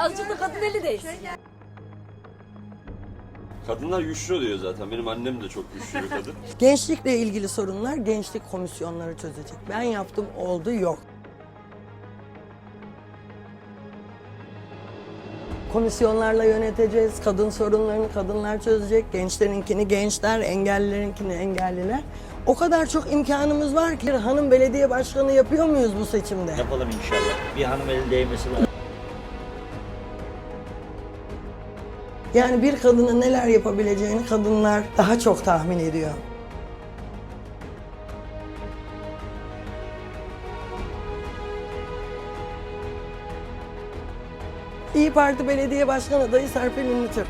Azıcık da kadın eli değsin. Kadınlar güçlü oluyor zaten. Benim annem de çok güçlü bir kadın. Gençlikle ilgili sorunlar gençlik komisyonları çözecek. Ben yaptım oldu yok. Komisyonlarla yöneteceğiz. Kadın sorunlarını kadınlar çözecek. Gençlerinkini gençler, engellilerinkini engelliler. O kadar çok imkanımız var ki hanım belediye başkanı yapıyor muyuz bu seçimde? Yapalım inşallah. Bir hanım eli değmesi lazım. Yani bir kadının neler yapabileceğini kadınlar daha çok tahmin ediyor. İyi Parti Belediye Başkanı adayı Serpil Ünlütürk.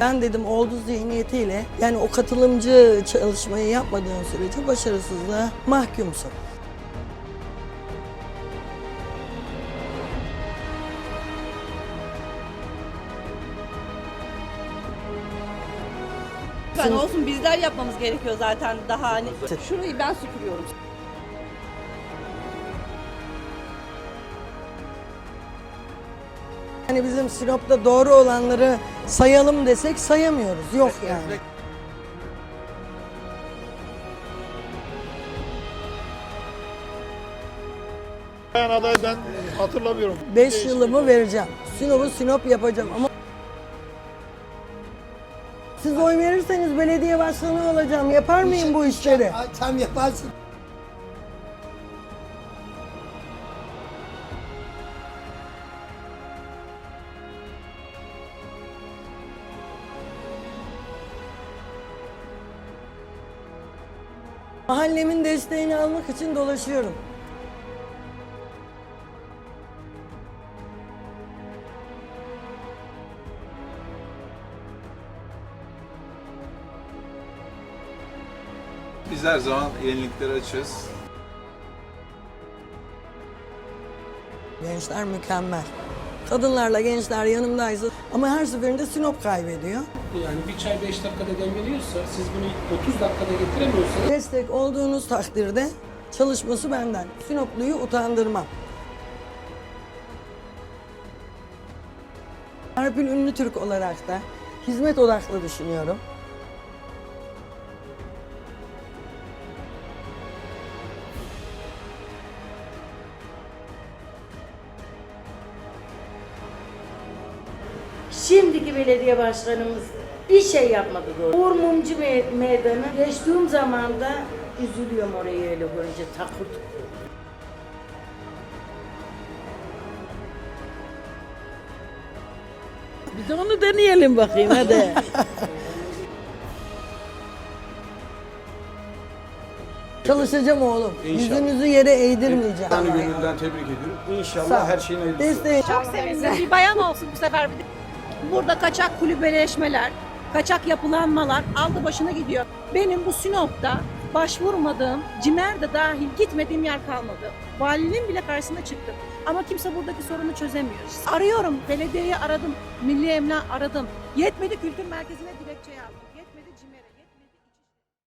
Ben dedim oldu zihniyetiyle yani o katılımcı çalışmayı yapmadığın sürece başarısızlığa mahkumsun. Lütfen olsun bizler yapmamız gerekiyor zaten daha hani. Şurayı ben süpürüyorum. Yani bizim Sinop'ta doğru olanları sayalım desek sayamıyoruz. Yok yani. Bayan aday ben hatırlamıyorum. 5 yılımı vereceğim. Sinop'u Sinop yapacağım ama siz oy verirseniz belediye başkanı olacağım. Yapar mıyım bu işleri? Tam yaparsın. Mahallemin desteğini almak için dolaşıyorum. Biz her zaman yeniliklere açığız. Gençler mükemmel. Kadınlarla gençler yanımdaysa ama her seferinde Sinop kaybediyor. Yani bir çay 5 dakikada demleniyorsa siz bunu 30 dakikada getiremiyorsanız Destek olduğunuz takdirde çalışması benden. Sinopluyu utandırmam. Serpil Ünlü Türk olarak da hizmet odaklı düşünüyorum. Şimdiki belediye başkanımız bir şey yapmadı doğru. Uğur Mumcu Me- Meydanı geçtiğim zaman da üzülüyorum orayı öyle görünce takır. Bir de onu deneyelim bakayım hadi. Çalışacağım oğlum. Yüzünüzü yere eğdirmeyeceğim. Yani gönülden tebrik ediyorum. Sağ. İnşallah her şeyin hayırlısı. Çok sevindim. Bir bayan olsun bu sefer bir de. Burada kaçak kulübeleşmeler, kaçak yapılanmalar aldı başına gidiyor. Benim bu Sinop'ta başvurmadığım, Cimer'de dahil gitmediğim yer kalmadı. Valinin bile karşısına çıktım. Ama kimse buradaki sorunu çözemiyor. Arıyorum, belediyeyi aradım, milli emlak aradım. Yetmedi kültür merkezine dilekçe yazdım.